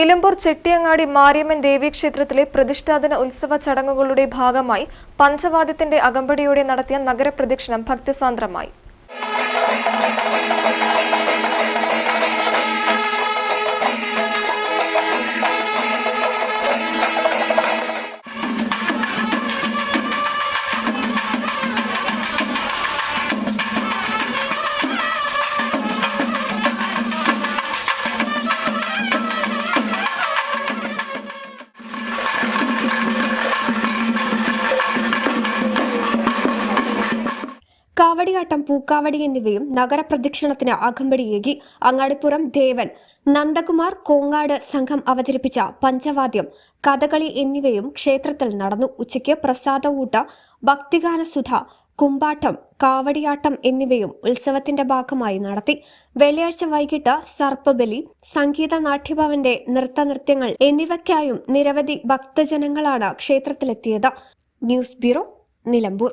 Nilambur Chettiyangadi Mariamman ദേവീക്ഷേത്രത്തിലെ പ്രതിഷ്ഠാദന ഉത്സവ ചടങ്ങുകളുടെ ഭാഗമായി പഞ്ചവാദ്യത്തിന്റെ അകമ്പടിയോടെ നടത്തിയ നഗരപ്രദക്ഷിണം ഭക്തിസാന്ദ്രമായി. കാവടിയാട്ടം പൂക്കാവടി എന്നിവയും നഗരപ്രദക്ഷിണത്തിന് അകമ്പടിയേകി അങ്ങാടിപ്പുറം ദേവൻ നന്ദകുമാർ കോങ്ങാട് സംഘം അവതരിപ്പിച്ച പഞ്ചവാദ്യം കഥകളി എന്നിവയും ക്ഷേത്രത്തിൽ നടന്നു. ഉച്ചയ്ക്ക് പ്രസാദഊട്ട ഭക്തിഗാനസുധ കുമ്പാട്ടം കാവടിയാട്ടം എന്നിവയും ഉത്സവത്തിന്റെ ഭാഗമായി നടത്തി. വെള്ളിയാഴ്ച വൈകിട്ട് സർപ്പബലി സംഗീത നാട്യഭവന്റെ നൃത്തനൃത്യങ്ങൾ എന്നിവയ്ക്കായും നിരവധി ഭക്തജനങ്ങളാണ് ക്ഷേത്രത്തിലെത്തിയത്. News bureau Nilambur.